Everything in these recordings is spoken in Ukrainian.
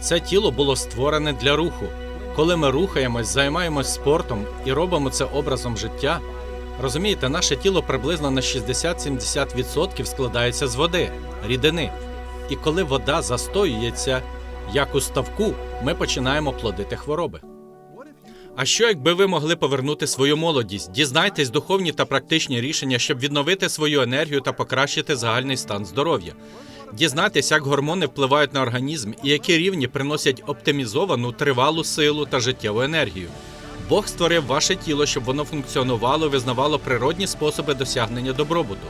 Це тіло було створене для руху. Коли ми рухаємось, займаємось спортом і робимо це образом життя, розумієте, наше тіло приблизно на 60-70% складається з води, рідини. І коли вода застоюється, як у ставку, ми починаємо плодити хвороби. А що, якби ви могли повернути свою молодість? Дізнайтесь духовні та практичні рішення, щоб відновити свою енергію та покращити загальний стан здоров'я. Дізнайтесь, як гормони впливають на організм і які рівні приносять оптимізовану тривалу силу та життєву енергію. Бог створив ваше тіло, щоб воно функціонувало визнавало природні способи досягнення добробуту.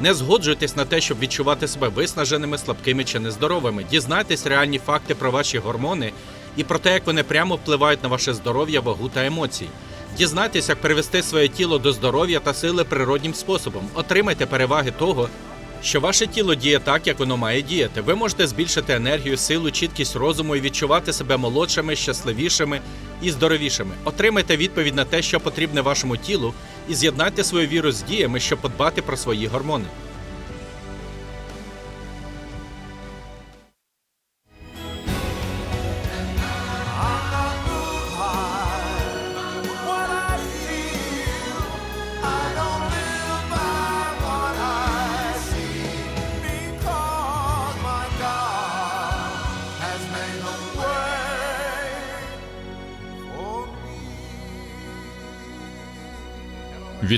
Не згоджуйтесь на те, щоб відчувати себе виснаженими, слабкими чи нездоровими. Дізнайтесь реальні факти про ваші гормони і про те, як вони прямо впливають на ваше здоров'я, вагу та емоції. Дізнайтесь, як привести своє тіло до здоров'я та сили природнім способом. Отримайте переваги того, що ваше тіло діє так, як воно має діяти. Ви можете збільшити енергію, силу, чіткість розуму і відчувати себе молодшими, щасливішими і здоровішими. Отримайте відповідь на те, що потрібне вашому тілу, і з'єднайте свою віру з діями, щоб подбати про свої гормони.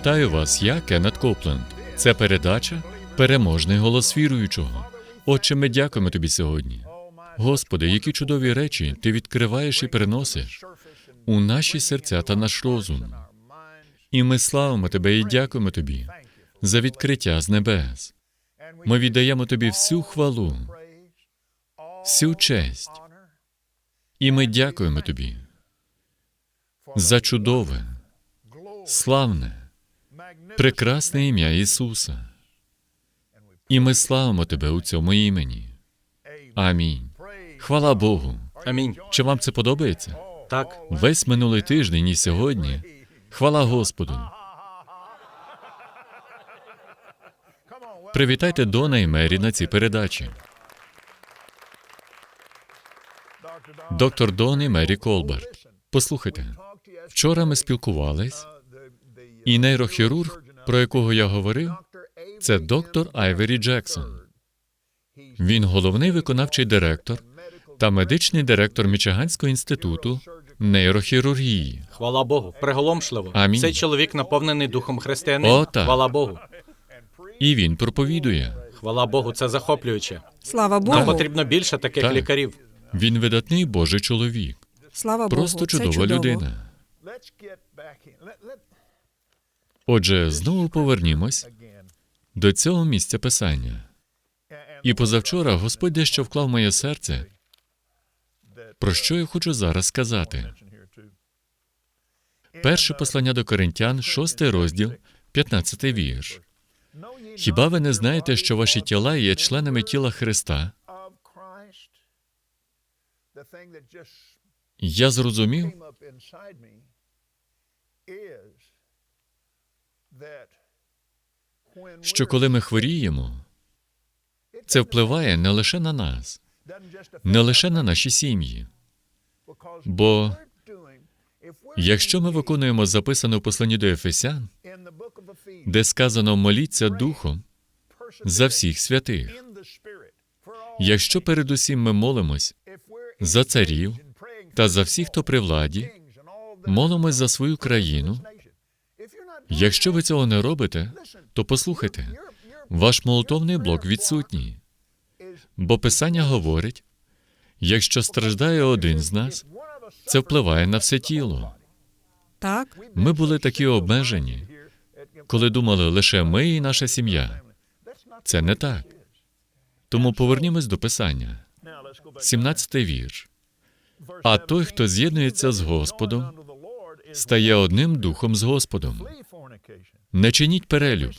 Вітаю вас, я Кеннет Копленд. Це передача Переможний голос віруючого. Отче, ми дякуємо тобі сьогодні. Господи, які чудові речі ти відкриваєш і переносиш у наші серця та наш розум. І ми славимо тебе і дякуємо тобі за відкриття з небес. Ми віддаємо тобі всю хвалу, всю честь. І ми дякуємо тобі за чудове, славне, прекрасне ім'я Ісуса. І ми славимо Тебе у цьому імені. Амінь. Хвала Богу. Амінь. Чи вам це подобається? Так, Весь минулий тиждень і сьогодні. Хвала Господу. Привітайте Дона і Мері на цій передачі. Доктор Дон і Мері Колберт. Послухайте, вчора ми спілкувались, і нейрохірург, про якого я говорив, це доктор Айвері Джексон. Він головний виконавчий директор та медичний директор Мічиганського інституту нейрохірургії. хвала Богу, приголомшливо. Амінь. Цей чоловік наповнений духом християнина. О, так. Хвала Богу. І він проповідує. Хвала Богу, це захоплююче. Слава Богу. Нам потрібно більше таких Так. лікарів. Він видатний Божий чоловік, Слава просто Богу. Це чудова чудово. людина. Let's get back in. Let, let, Отже, знову повернімось до цього місця писання. І позавчора Господь дещо вклав моє серце, про що я хочу зараз сказати. Перше послання до Коринтян, шостий розділ, 15 вірш. Хіба ви не знаєте, що ваші тіла є членами тіла Христа? Я зрозумів, що коли ми хворіємо, це впливає не лише на нас, не лише на наші сім'ї. Бо якщо ми виконуємо записане в посланні до Ефесян, де сказано моліться духом за всіх святих. Якщо передусім ми молимось за царів та за всіх, хто при владі, молимось за свою країну. Якщо ви цього не робите, то послухайте, ваш молитовний блок відсутній. Бо Писання говорить, якщо страждає один з нас, це впливає на все тіло. Так, Ми були такі обмежені, коли думали лише ми і наша сім'я. Це не так. Тому повернімось до Писання. now let's go back 17 вірш. А той, хто з'єднується з Господом, стає одним духом з Господом. Не чиніть перелюб.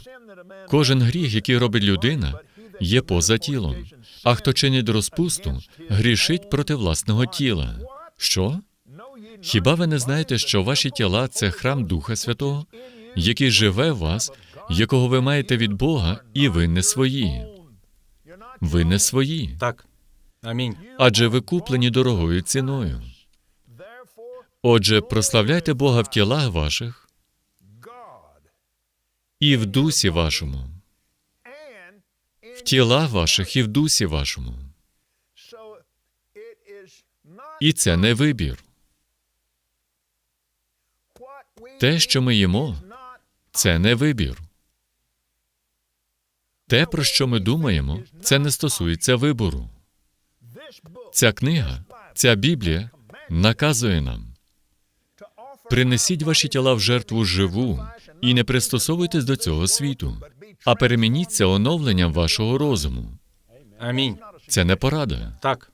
Кожен гріх, який робить людина, є поза тілом. А хто чинить розпусту, грішить проти власного тіла. Що? Хіба ви не знаєте, що ваші тіла це храм Духа Святого, який живе в вас, якого ви маєте від Бога, і ви не свої? Ви не свої. Так, Амінь. адже ви куплені дорогою ціною. Отже, прославляйте Бога в тілах ваших і в дусі вашому, в тілах ваших і в дусі вашому. І це не вибір. Те, що ми їмо, це не вибір. Те, про що ми думаємо, це не стосується вибору. Ця книга, ця Біблія наказує нам. Принесіть ваші тіла в жертву живу і не пристосовуйтесь до цього світу, а перемініться оновленням вашого розуму. Амінь. Це не порада. Так.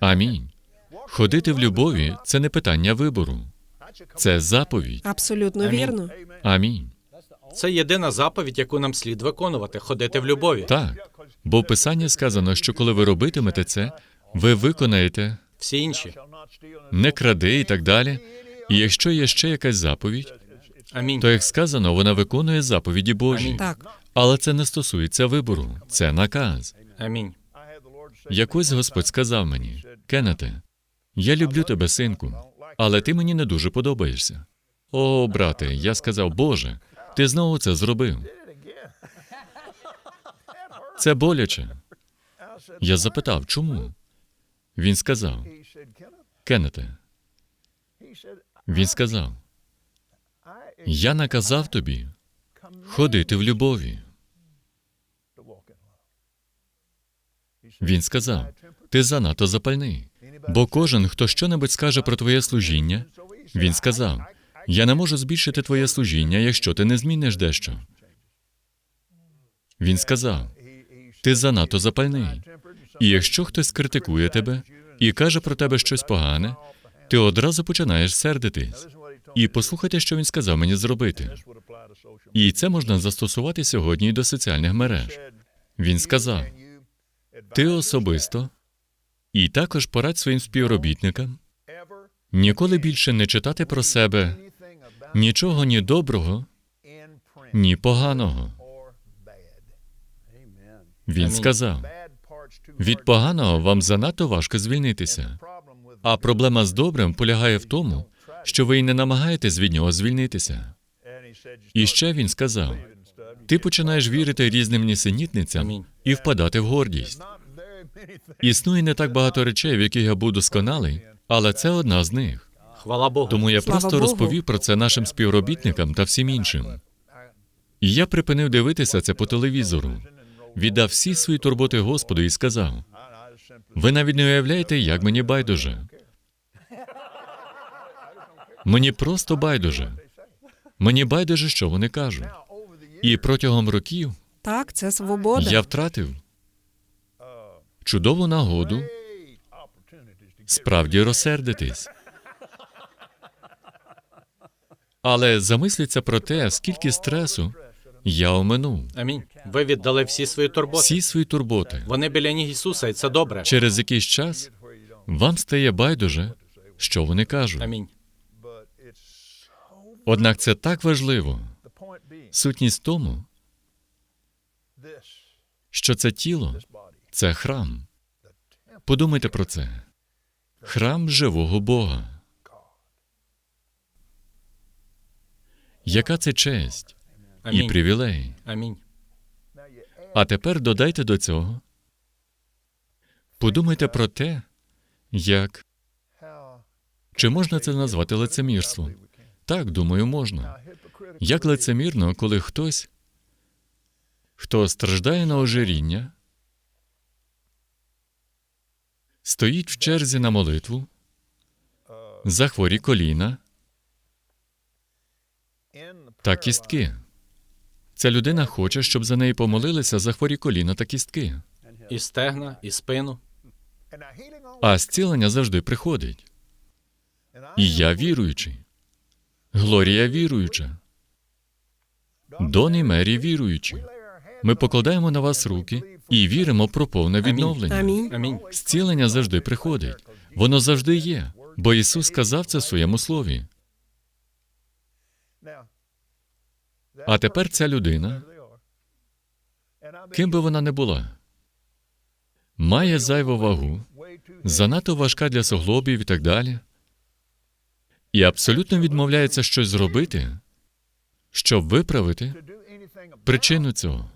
Амінь. Ходити в любові це не питання вибору, це заповідь. Абсолютно Амінь. вірно. Амінь. Це єдина заповідь, яку нам слід виконувати ходити в любові. Так. Бо в Писанні сказано, що коли ви робитимете це, ви виконаєте Всі інші. не кради і так далі. І якщо є ще якась заповідь, Амінь. то як сказано, вона виконує заповіді Божі. Амінь. Так, Але це не стосується вибору, це наказ. Амінь. Якось Господь сказав мені: Кеннете, я люблю тебе, синку, але ти мені не дуже подобаєшся. О, брате, я сказав, Боже, ти знову це зробив. Це боляче. Я запитав, чому? Він сказав, Кеннете, він сказав, я наказав тобі ходити в любові. Він сказав, ти занадто запальний. Бо кожен, хто щонебудь скаже про твоє служіння, він сказав: Я не можу збільшити твоє служіння, якщо ти не зміниш дещо. Він сказав: Ти занадто запальний. І якщо хтось критикує тебе і каже про тебе щось погане, ти одразу починаєш сердитись. І послухайте, що він сказав мені зробити. І це можна застосувати сьогодні і до соціальних мереж. Він сказав: Ти особисто і також порадь своїм співробітникам ніколи більше не читати про себе нічого ні доброго, ні поганого. Він сказав: від поганого вам занадто важко звільнитися. А проблема з добрим полягає в тому, що ви й не намагаєтесь від нього звільнитися. І ще він сказав: ти починаєш вірити різним нісенітницям і впадати в гордість. Існує не так багато речей, в яких я був досконалий, але це одна з них. Хвала Богу. Тому я Слава просто Богу. розповів про це нашим співробітникам та всім іншим. І я припинив дивитися це по телевізору, віддав всі свої турботи Господу і сказав: ви навіть не уявляєте, як мені байдуже. Мені просто байдуже. Мені байдуже, що вони кажуть. І протягом років так, це свобода. я втратив чудову нагоду справді розсердитись. Але замисліться про те, скільки стресу я оминув. Амінь. Ви віддали всі свої турботи. Всі свої турботи. Вони біля ніг Ісуса, і це добре. Через якийсь час вам стає байдуже, що вони кажуть. Амінь. Однак це так важливо. Сутність в тому, що це тіло це храм. Подумайте про це. Храм живого Бога. Яка це честь і Амінь. привілей? Амінь. А тепер додайте до цього. Подумайте про те, як чи можна це назвати лицемірством? Так, думаю, можна. Як лицемірно, коли хтось, хто страждає на ожиріння, стоїть в черзі на молитву за хворі коліна та кістки. Ця людина хоче, щоб за неї помолилися за хворі коліна та кістки. І стегна, і спину. А зцілення завжди приходить. І я віруючий. Глорія віруюча. Дон і Мері віруючі. Ми покладаємо на вас руки і віримо про повне відновлення. Амінь. Амінь. Зцілення завжди приходить. Воно завжди є, бо Ісус сказав це в своєму слові. А тепер ця людина, ким би вона не була, має зайву вагу, занадто важка для суглобів і так далі, і абсолютно відмовляється щось зробити, щоб виправити причину цього.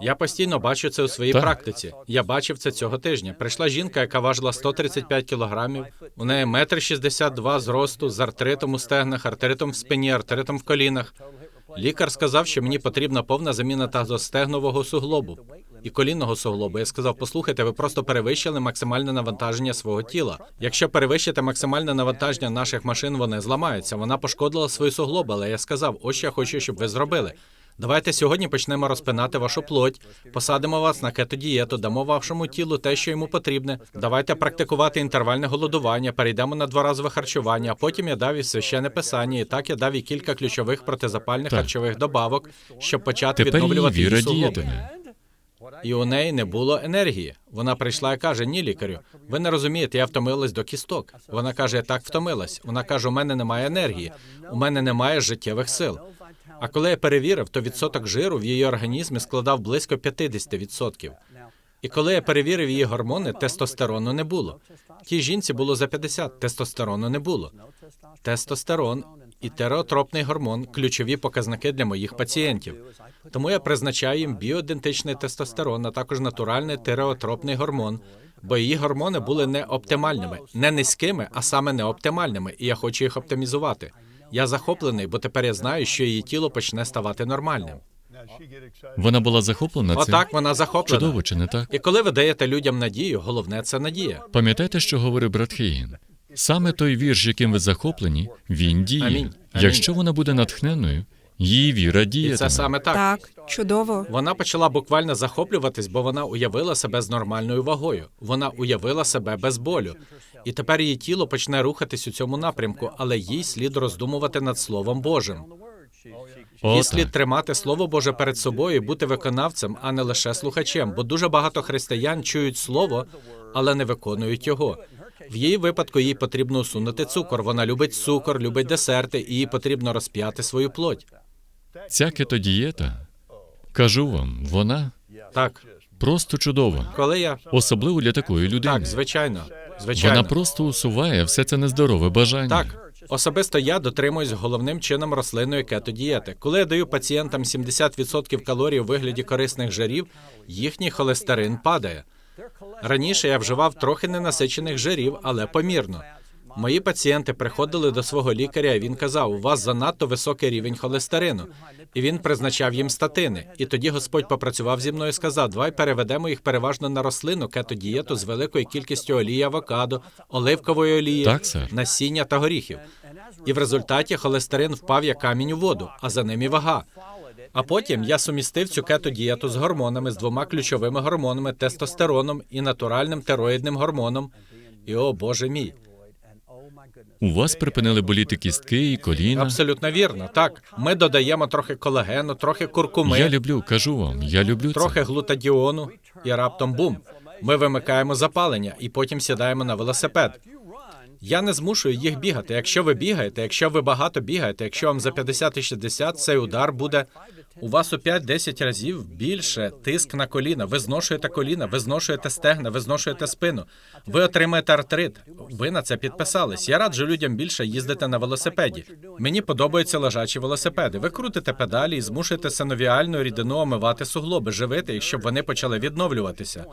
Я постійно бачу це у своїй Так. практиці. Я бачив це цього тижня. Прийшла жінка, яка важила 135 кілограмів. У неї метр 62 зросту з артритом у стегнах, артритом в спині, артритом в колінах. Лікар сказав, що мені потрібна повна заміна тазостегнового суглобу і колінного суглобу. Я сказав: послухайте, ви просто перевищили максимальне навантаження свого тіла. Якщо перевищите максимальне навантаження наших машин, вони зламаються. Вона пошкодила свої суглоби, але я сказав: ось що я хочу, щоб ви зробили. Давайте сьогодні почнемо розпинати вашу плоть, посадимо вас на кетодієту, дамо вашому тілу те, що йому потрібне. Давайте практикувати інтервальне голодування, перейдемо на дворазове харчування. А потім я дав і священне писання. І так я дав і кілька ключових протизапальних Так. харчових добавок, щоб почати Тепер відновлювати її. І у неї не було енергії. Вона прийшла і каже: Ні, лікарю, ви не розумієте, я втомилась до кісток. Вона каже: Я так втомилась. Вона каже: у мене немає енергії, у мене немає життєвих сил. А коли я перевірив, то відсоток жиру в її організмі складав близько 50%. І коли я перевірив її гормони, тестостерону не було. Тій жінці було за 50, тестостерону не було. Тестостерон і тереотропний гормон ключові показники для моїх пацієнтів. Тому я призначаю їм біоідентичний тестостерон, а також натуральний тереотропний гормон, бо її гормони були не оптимальними, не низькими, а саме не оптимальними, і я хочу їх оптимізувати. Я захоплений, бо тепер я знаю, що її тіло почне ставати нормальним. Вона була захоплена цим. Отак вона захоплена. Чудово, чи не так? І коли ви даєте людям надію, головне це надія. Пам'ятаєте, що говорив брат Хейген? Саме той вірш, яким ви захоплені, він діє. Амінь. Амінь. Якщо вона буде натхненною, її віра І це саме так. Так, чудово. Вона почала буквально захоплюватись, бо вона уявила себе з нормальною вагою. Вона уявила себе без болю. І тепер її тіло почне рухатись у цьому напрямку, але їй слід роздумувати над Словом Божим. О, І слід так. тримати Слово Боже перед собою і бути виконавцем, а не лише слухачем. Бо дуже багато християн чують слово, але не виконують його. В її випадку їй потрібно усунути цукор. Вона любить цукор, любить десерти, і їй потрібно розп'яти свою плоть. Ця кетодієта, кажу вам, вона Так, просто чудова, коли я особливо для такої людини. так, звичайно, звичайно. Вона просто усуває все це нездорове бажання. Так, особисто я дотримуюсь головним чином рослинної кетодієти. Коли я даю пацієнтам 70% калорій у вигляді корисних жирів, їхній холестерин падає. Раніше я вживав трохи ненасичених жирів, але помірно. Мої пацієнти приходили до свого лікаря, і він казав: у вас занадто високий рівень холестерину. І він призначав їм статини. І тоді Господь попрацював зі мною і сказав: давай переведемо їх переважно на рослину кетодієту з великою кількістю олії авокадо, оливкової олії, Так, насіння та горіхів. І в результаті холестерин впав як камінь у воду, а за ним і вага. А потім я сумістив цю кетодієту з гормонами, з двома ключовими гормонами тестостероном і натуральним тероїдним гормоном. І о Боже мій, У вас припинили боліти кістки і коліна. абсолютно вірно. Так, ми додаємо трохи колагену, трохи куркуми, Я люблю, кажу вам, я люблю трохи це. глутадіону, і раптом бум. Ми вимикаємо запалення і потім сідаємо на велосипед. Я не змушую їх бігати. Якщо ви бігаєте, якщо ви багато бігаєте, якщо вам за 50 і 60, цей удар буде у вас у 5-10 разів більше тиск на коліна. Ви зношуєте коліна, ви зношуєте стегна, ви зношуєте спину. Ви отримаєте артрит. Ви на це підписались. Я раджу людям більше їздити на велосипеді. Мені подобаються лежачі велосипеди. Ви крутите педалі і змушуєте синовіальну рідину омивати суглоби, живити їх, щоб вони почали відновлюватися.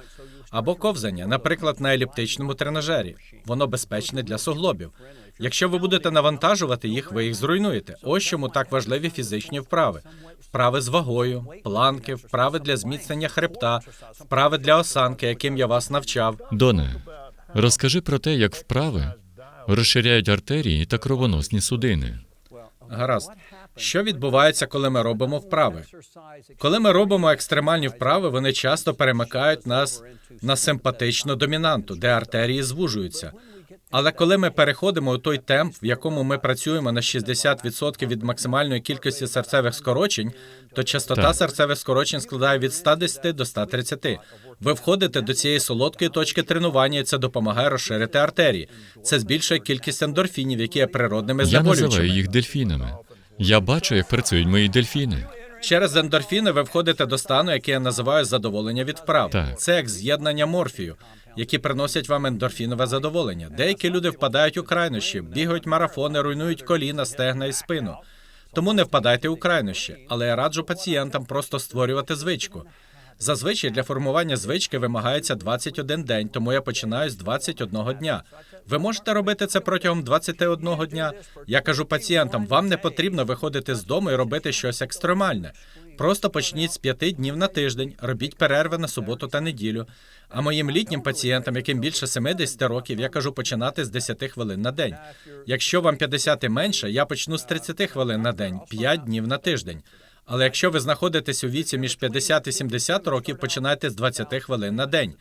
Або ковзання, наприклад, на еліптичному тренажері. Воно безпечне для суглобів. Якщо ви будете навантажувати їх, ви їх зруйнуєте. Ось чому так важливі фізичні вправи: вправи з вагою, планки, вправи для зміцнення хребта, вправи для осанки, яким я вас навчав. Доне, розкажи про те, як вправи розширяють артерії та кровоносні судини. Гаразд. Що відбувається, коли ми робимо вправи? Коли ми робимо екстремальні вправи, вони часто перемикають нас на симпатичну домінанту, де артерії звужуються. Але коли ми переходимо у той темп, в якому ми працюємо на 60% від максимальної кількості серцевих скорочень, то частота Так. серцевих скорочень складає від 110 до 130. Ви входите до цієї солодкої точки тренування, і це допомагає розширити артерії. Це збільшує кількість ендорфінів, які є природними Я називаю їх дельфінами. Я бачу, як працюють мої дельфіни. Через ендорфіни ви входите до стану, який я називаю задоволення від вправ. Так. Це як з'єднання морфію, які приносять вам ендорфінове задоволення. Деякі люди впадають у крайнощі, бігають марафони, руйнують коліна, стегна і спину. Тому не впадайте у крайнощі, але я раджу пацієнтам просто створювати звичку. Зазвичай для формування звички вимагається 21 день, тому я починаю з 21 дня. Ви можете робити це протягом 21 дня. Я кажу пацієнтам, вам не потрібно виходити з дому і робити щось екстремальне. Просто почніть з 5 днів на тиждень, робіть перерви на суботу та неділю. А моїм літнім пацієнтам, яким більше 70 років, я кажу починати з 10 хвилин на день. Якщо вам 50 і менше, я почну з 30 хвилин на день, 5 днів на тиждень. Але якщо ви знаходитесь у віці між 50 і 70 років, починайте з 20 хвилин на день.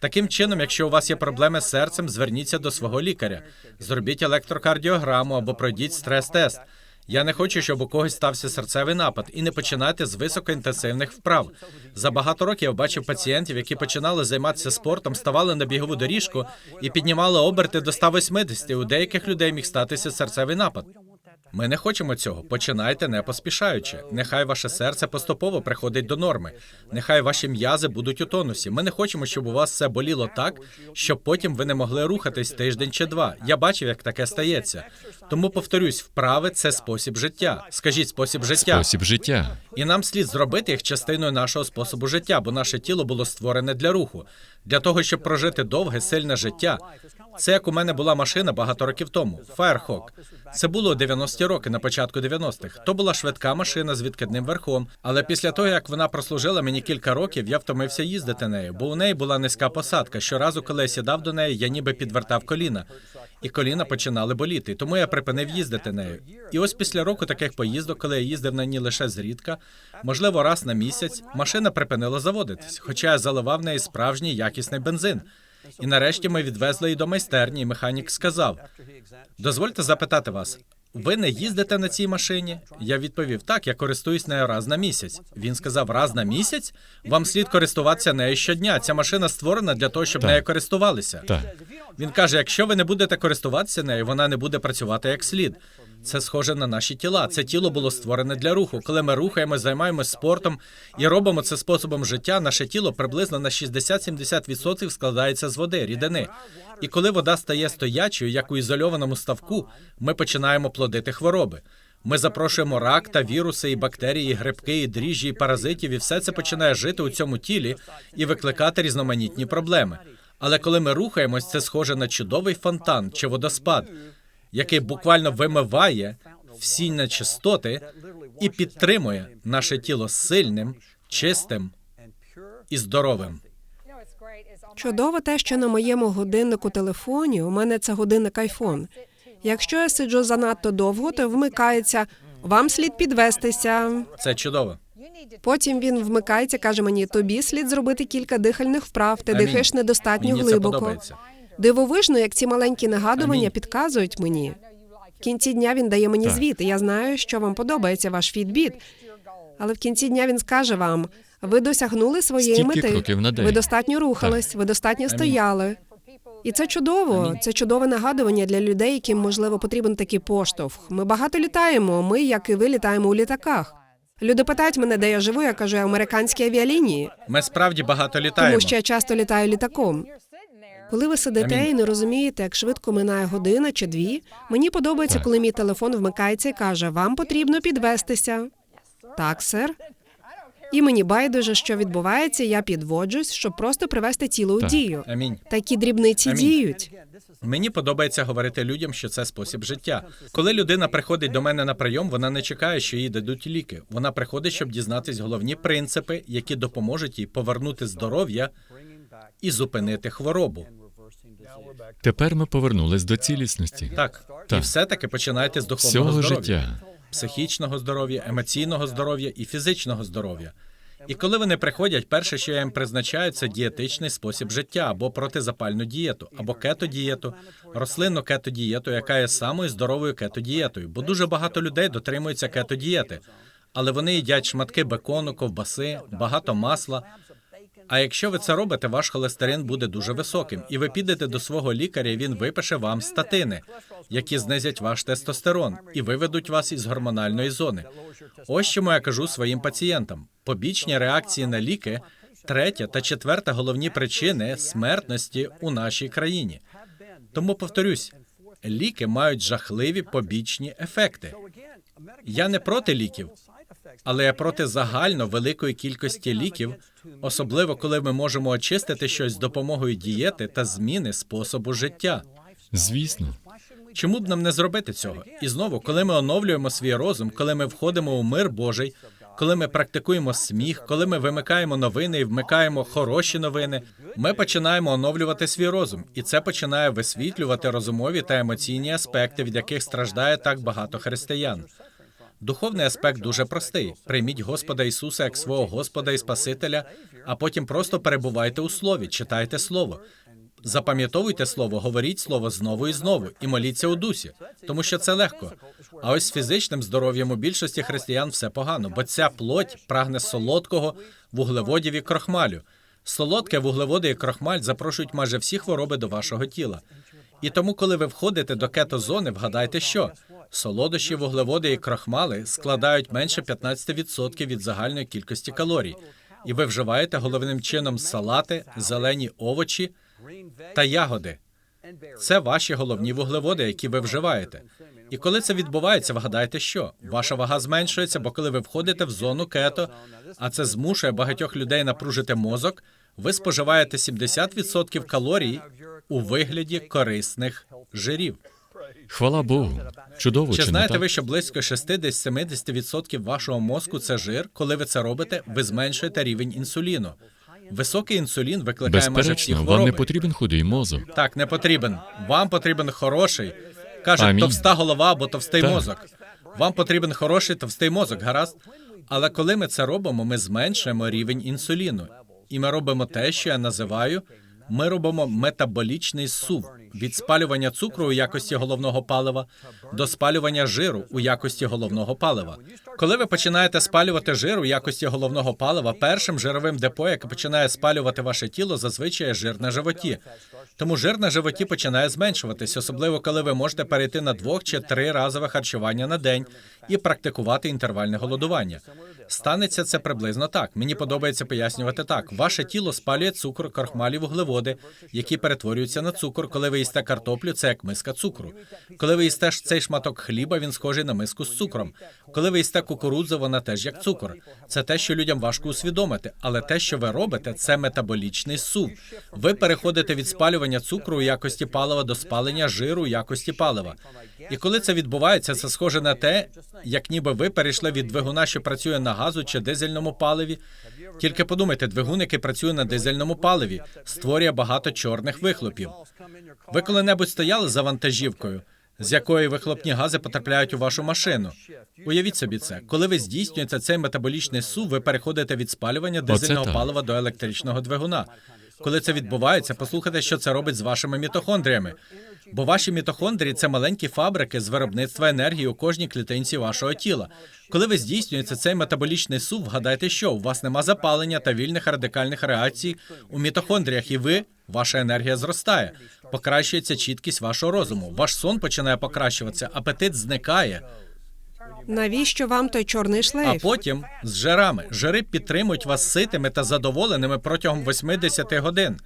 Таким чином, якщо у вас є проблеми з серцем, зверніться до свого лікаря, зробіть електрокардіограму або пройдіть стрес-тест. Я не хочу, щоб у когось стався серцевий напад, і не починайте з високоінтенсивних вправ. За багато років я бачив пацієнтів, які починали займатися спортом, ставали на бігову доріжку і піднімали оберти до 180. У деяких людей міг статися серцевий напад. Ми не хочемо цього. Починайте не поспішаючи. Нехай ваше серце поступово приходить до норми. Нехай ваші м'язи будуть у тонусі. Ми не хочемо, щоб у вас все боліло так, щоб потім ви не могли рухатись тиждень чи два. Я бачив, як таке стається. Тому повторюсь, вправи це спосіб життя. Скажіть спосіб життя. Спосіб життя. І нам слід зробити їх частиною нашого способу життя, бо наше тіло було створене для руху, для того, щоб прожити довге, сильне життя. Це як у мене була машина багато років тому. Firehawk. Це було у 90-ті роки, на початку 90-х. То була швидка машина з відкидним верхом. Але після того, як вона прослужила мені кілька років, я втомився їздити нею, бо у неї була низька посадка. Щоразу, коли я сідав до неї, я ніби підвертав коліна. І коліна починали боліти. Тому я припинив їздити нею. І ось після року таких поїздок, коли я їздив на ній лише зрідка, можливо, раз на місяць, машина припинила заводитись, хоча я заливав неї справжній якісний бензин. І нарешті ми відвезли її до майстерні, і механік сказав: дозвольте запитати вас. Ви не їздите на цій машині? Я відповів: так, я користуюсь нею раз на місяць. Він сказав: раз на місяць? Вам слід користуватися нею щодня. Ця машина створена для того, щоб Так. нею користувалися. Так. Він каже: якщо ви не будете користуватися нею, вона не буде працювати як слід. Це схоже на наші тіла. Це тіло було створене для руху. Коли ми рухаємось, займаємось спортом і робимо це способом життя, наше тіло приблизно на 60-70% складається з води, рідини. І коли вода стає стоячою, як у ізольованому ставку, ми починаємо плодити хвороби. Ми запрошуємо рак та віруси, і бактерії, і грибки, і дріжджі, і паразитів, і все це починає жити у цьому тілі і викликати різноманітні проблеми. Але коли ми рухаємось, це схоже на чудовий фонтан чи водоспад, який буквально вимиває всі нечистоти і підтримує наше тіло сильним, чистим і здоровим. Чудово те, що на моєму годиннику телефоні у мене це годинник iPhone. Якщо я сиджу занадто довго, то вмикається вам слід підвестися. Це чудово. Потім він вмикається, каже мені: тобі слід зробити кілька дихальних вправ. Ти Амінь. дихаєш недостатньо Мені це глибоко. подобається. Дивовижно, як ці маленькі нагадування підказують мені. В кінці дня він дає мені звіт. і Я знаю, що вам подобається ваш фідбіт. Але в кінці дня він скаже вам: ви досягнули своєї Стільки мети. кроків на день. Ви достатньо рухались, ви достатньо стояли. І це чудово. Це чудове нагадування для людей, яким можливо потрібен такий поштовх. Ми багато літаємо. Ми, як і ви, літаємо у літаках. Люди питають мене, де я живу. Я кажу, я американські авіалінії, Ми справді багато літаємо. тому що я часто літаю літаком. Коли ви сидите і не розумієте, як швидко минає година чи дві, мені подобається, коли мій телефон вмикається і каже: Вам потрібно підвестися. Так, сер. І мені байдуже, що відбувається, я підводжусь, щоб просто привести тіло у Так. дію. Амінь. Такі дрібниці Амінь. діють. Мені подобається говорити людям, що це спосіб життя. Коли людина приходить до мене на прийом, вона не чекає, що їй дадуть ліки. Вона приходить, щоб дізнатись головні принципи, які допоможуть їй повернути здоров'я і зупинити хворобу. Тепер ми повернулись до цілісності. Так, і все таки починайте з духовного Всього здоров'я, життя. психічного здоров'я, емоційного здоров'я і фізичного здоров'я. І коли вони приходять, перше, що я їм призначаю, це дієтичний спосіб життя або протизапальну дієту, або кето-дієту, рослинну кето-дієту, яка є самою здоровою кето-дієтою. Бо дуже багато людей дотримуються кето-дієти, але вони їдять шматки бекону, ковбаси, багато масла. А якщо ви це робите, ваш холестерин буде дуже високим, і ви підете до свого лікаря, і він випише вам статини, які знизять ваш тестостерон і виведуть вас із гормональної зони. Ось чому я кажу своїм пацієнтам: побічні реакції на ліки третя та четверта головні причини смертності у нашій країні. Тому повторюсь, ліки мають жахливі побічні ефекти. Я не проти ліків, але я проти загально великої кількості ліків, особливо коли ми можемо очистити щось з допомогою дієти та зміни способу життя. Звісно, Чому б нам не зробити цього? І знову, коли ми оновлюємо свій розум, коли ми входимо у мир Божий, коли ми практикуємо сміх, коли ми вимикаємо новини і вмикаємо хороші новини, ми починаємо оновлювати свій розум, і це починає висвітлювати розумові та емоційні аспекти, від яких страждає так багато християн. Духовний аспект дуже простий: прийміть Господа Ісуса як свого Господа і Спасителя, а потім просто перебувайте у слові, читайте слово. Запам'ятовуйте слово, говоріть слово знову і знову, і моліться у дусі, тому що це легко. А ось з фізичним здоров'ям у більшості християн все погано, бо ця плоть прагне солодкого, вуглеводів і крохмалю. Солодке, вуглеводи і крохмаль запрошують майже всі хвороби до вашого тіла. І тому, коли ви входите до кетозони, вгадайте, що солодощі, вуглеводи і крохмали складають менше 15% від загальної кількості калорій, і ви вживаєте головним чином салати, зелені овочі та ягоди. Це ваші головні вуглеводи, які ви вживаєте. І коли це відбувається, вгадайте, що ваша вага зменшується, бо коли ви входите в зону кето, а це змушує багатьох людей напружити мозок, ви споживаєте 70% калорій у вигляді корисних жирів. Хвала Богу. Чудово, Чи чи не знаєте так? ви, що близько 60-70% вашого мозку це жир? Коли ви це робите, ви зменшуєте рівень інсуліну. Високий інсулін викликає Безперечно, хвороби. вам не потрібен худий мозок. Так, не потрібен. Вам потрібен хороший. Кажуть, Амінь. товста голова або товстий Так. мозок. Вам потрібен хороший товстий мозок, гаразд. Але коли ми це робимо, ми зменшуємо рівень інсуліну. І ми робимо те, що я називаю. Ми робимо метаболічний сув від спалювання цукру у якості головного палива до спалювання жиру у якості головного палива. Коли ви починаєте спалювати жир у якості головного палива, першим жировим депо, яке починає спалювати ваше тіло, зазвичай жир на животі. Тому жир на животі починає зменшуватись, особливо коли ви можете перейти на двох чи три разове харчування на день і практикувати інтервальне голодування. Станеться це приблизно так. Мені подобається пояснювати так: ваше тіло спалює цукор, крахмалі, вуглеводи, які перетворюються на цукор. Коли ви їсте картоплю, це як миска цукру. Коли ви їсте цей шматок хліба, він схожий на миску з цукром. Коли ви їсте кукурудзу, вона теж як цукор. Це те, що людям важко усвідомити, але те, що ви робите, це метаболічний сув. Ви переходите від спалювання цукру у якості палива до спалення жиру у якості палива. І коли це відбувається, це схоже на те, як ніби ви перейшли від двигуна, що працює на газу чи дизельному паливі. Тільки подумайте, двигун, який працює на дизельному паливі, створює багато чорних вихлопів. Ви коли-небудь стояли за вантажівкою, з якої вихлопні гази потрапляють у вашу машину? Уявіть собі це. Коли ви здійснюєте цей метаболічний сув, ви переходите від спалювання дизельного палива до електричного двигуна. Коли це відбувається, послухайте, що це робить з вашими мітохондріями. Бо ваші мітохондрії це маленькі фабрики з виробництва енергії у кожній клітинці вашого тіла. Коли ви здійснюєте цей метаболічний сув, вгадайте, що у вас нема запалення та вільних радикальних реакцій у мітохондріях, і ви, ваша енергія зростає, покращується чіткість вашого розуму. Ваш сон починає покращуватися, апетит зникає. Навіщо вам той чорний А потім з жирами. Жири підтримують вас ситими та задоволеними протягом 80 годин.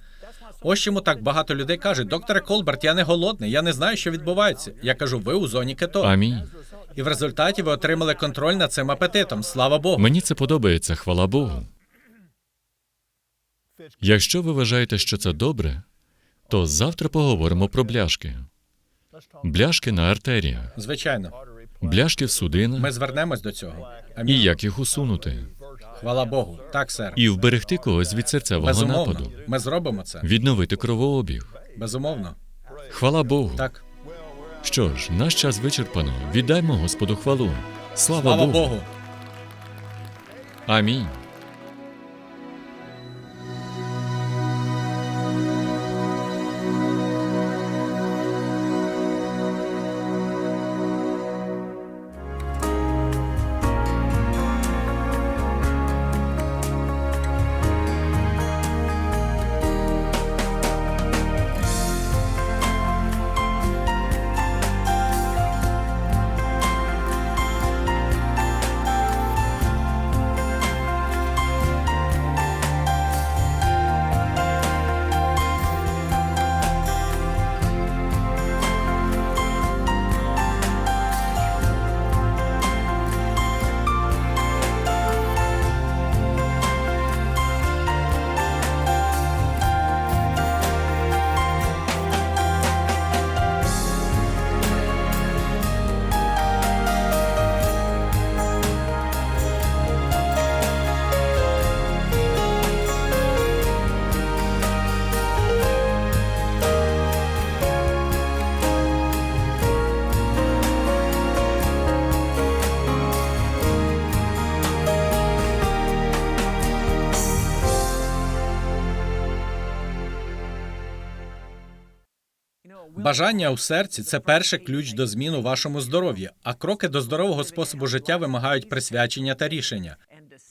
Ось чому так багато людей кажуть, докторе Колберт, я не голодний, я не знаю, що відбувається. Я кажу, ви у зоні кето. Амінь. І в результаті ви отримали контроль над цим апетитом. Слава Богу. Мені це подобається, хвала Богу. Якщо ви вважаєте, що це добре, то завтра поговоримо про бляшки. Бляшки на артеріях, Звичайно, бляшки в судинах ми звернемось до цього. і як їх усунути, Хвала Богу. Так, сер. і вберегти когось від серцевого Безумовно. нападу, Ми зробимо це. відновити кровообіг. Безумовно. Хвала Богу. Так. Що ж, наш час вичерпано. Віддаймо Господу хвалу. Слава, Слава Богу. Богу. Амінь. Бажання у серці це перший ключ до змін у вашому здоров'ї, а кроки до здорового способу життя вимагають присвячення та рішення.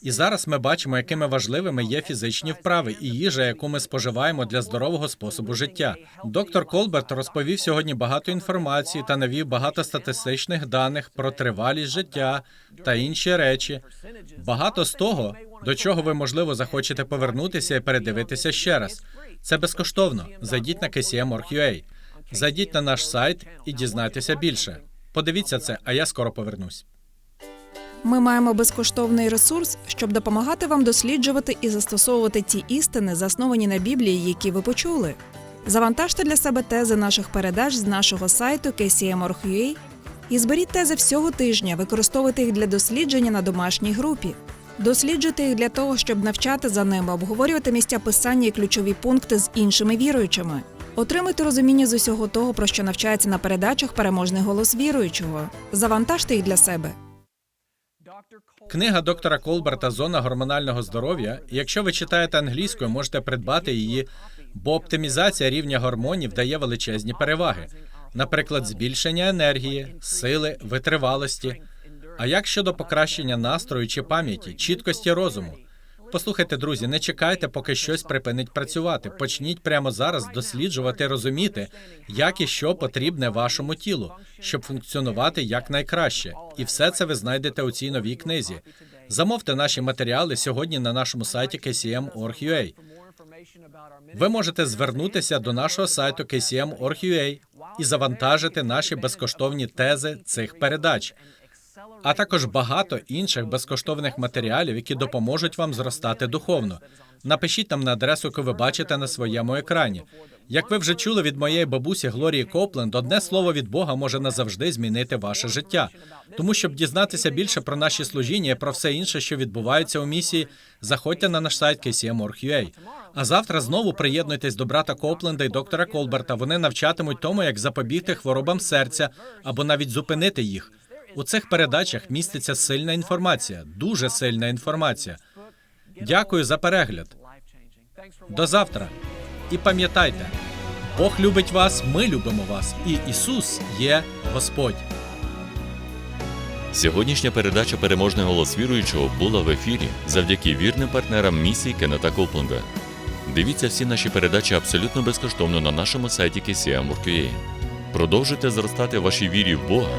І зараз ми бачимо, якими важливими є фізичні вправи і їжа, яку ми споживаємо для здорового способу життя. Доктор Колберт розповів сьогодні багато інформації та навів багато статистичних даних про тривалість життя та інші речі. Багато з того, до чого ви можливо захочете повернутися і передивитися ще раз. Це безкоштовно. Зайдіть на KCM.org.ua. Зайдіть на наш сайт і дізнайтеся більше. Подивіться це, а я скоро повернусь. Ми маємо безкоштовний ресурс, щоб допомагати вам досліджувати і застосовувати ті істини, засновані на Біблії, які ви почули. Завантажте для себе тези наших передач з нашого сайту kcm.org.ua і зберіть тези всього тижня, використовуйте їх для дослідження на домашній групі. Досліджуйте їх для того, щоб навчати за ними, обговорювати місця писання і ключові пункти з іншими віруючими. Отримуйте розуміння з усього того, про що навчається на передачах переможний голос віруючого. Завантажте їх для себе. Книга доктора Колберта Зона гормонального здоров'я. Якщо ви читаєте англійською, можете придбати її, бо оптимізація рівня гормонів дає величезні переваги, наприклад, збільшення енергії, сили, витривалості. А як щодо покращення настрою чи пам'яті, чіткості розуму? Послухайте, друзі, не чекайте, поки щось припинить працювати. Почніть прямо зараз досліджувати, розуміти, як і що потрібне вашому тілу, щоб функціонувати якнайкраще. І все це ви знайдете у цій новій книзі. Замовте наші матеріали сьогодні на нашому сайті kcm.org.ua. Ви можете звернутися до нашого сайту kcm.org.ua і завантажити наші безкоштовні тези цих передач а також багато інших безкоштовних матеріалів, які допоможуть вам зростати духовно. Напишіть нам на адресу, яку ви бачите на своєму екрані. Як ви вже чули від моєї бабусі Глорії Копленд, одне слово від Бога може назавжди змінити ваше життя. Тому, щоб дізнатися більше про наші служіння і про все інше, що відбувається у місії, заходьте на наш сайт KCM.org.ua. А завтра знову приєднуйтесь до брата Копленда і доктора Колберта. Вони навчатимуть тому, як запобігти хворобам серця або навіть зупинити їх. У цих передачах міститься сильна інформація, дуже сильна інформація. Дякую за перегляд. До завтра. І пам'ятайте, Бог любить вас, ми любимо вас, і Ісус є Господь. Сьогоднішня передача Переможний голос віруючого була в ефірі завдяки вірним партнерам місії Кеннета Копленда. Дивіться всі наші передачі абсолютно безкоштовно на нашому сайті KCM.org.ua. Продовжуйте зростати в вашій вірі в Бога